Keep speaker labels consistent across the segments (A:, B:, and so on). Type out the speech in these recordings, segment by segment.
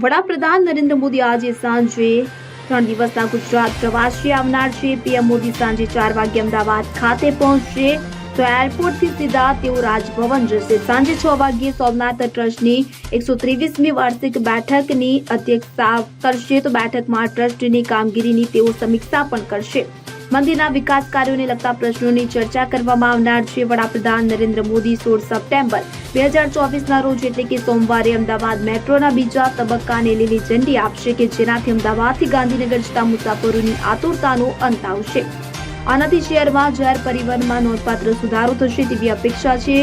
A: વડાપ્રધાન નરેન્દ્ર મોદી આજે સાંજે ત્રણ દિવસના ગુજરાત પ્રવાસે આવનાર છે. પીએમ મોદી સાંજે ચાર વાગે અમદાવાદ ખાતે પહોંચશે. તો એરપોર્ટથી સીધા તેઓ રાજભવન જશે. સાંજે છ વાગ્યે સોમનાથ ટ્રસ્ટની એકસો ત્રેવીસમી વાર્ષિક બેઠકની અધ્યક્ષતા કરશે. તો બેઠકમાં ટ્રસ્ટની કામગીરીની તેઓ સમીક્ષા પણ કરશે. મંદિરના વિકાસ કાર્યોને લગતા પ્રશ્નોની ચર્ચા કરવામાં આવનાર છે. વડાપ્રધાન નરેન્દ્ર મોદી સોળ સપ્ટેમ્બર બે હજાર ચોવીસના રોજ એટલે કે સોમવારે અમદાવાદ મેટ્રોના બીજા તબક્કાને લીલી ઝંડી આપશે કે જેનાથી અમદાવાદથી ગાંધીનગર જતા મુસાફરોની આતુરતાનો અંત આવશે. આનાથી શહેરમાં જાહેર પરિવહનમાં નોંધપાત્ર સુધારો થશે તેવી અપેક્ષા છે.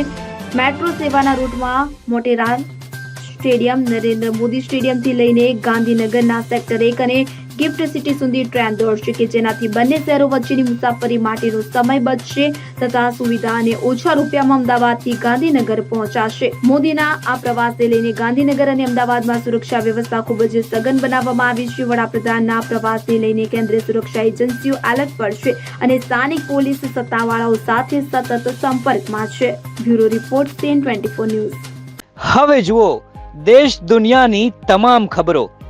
A: મેટ્રો સેવાના રૂટમાં મોટેરા સ્ટેડિયમ, નરેન્દ્ર મોદી સ્ટેડિયમથી લઈને ગાંધીનગરના સેક્ટર એક અને ગિફ્ટ સિટી સુધી ટ્રેન દોડશે કે જેનાથી બંને શહેરો વચ્ચેની મુસાફરી માટેનો સમય બચશે તથા સુવિધા અને ઓછા રૂપિયામાં અમદાવાદથી ગાંધીનગર પહોંચાશે. મોદીના આ પ્રવાસને લઈને ગાંધીનગર અને અમદાવાદમાં સુરક્ષા વ્યવસ્થા ખૂબ જ સઘન બનાવવામાં આવી છે. વડાપ્રધાનના પ્રવાસને લઈને કેન્દ્રીય સુરક્ષા એજન્સીઓ પર છે અને સ્થાનિક પોલીસ સત્તાવાળાઓ સાથે સતત સંપર્કમાં છે. Bureau report CN twenty news.
B: હવે જુઓ, દેશ દુનિયાની તમામ ખબરો.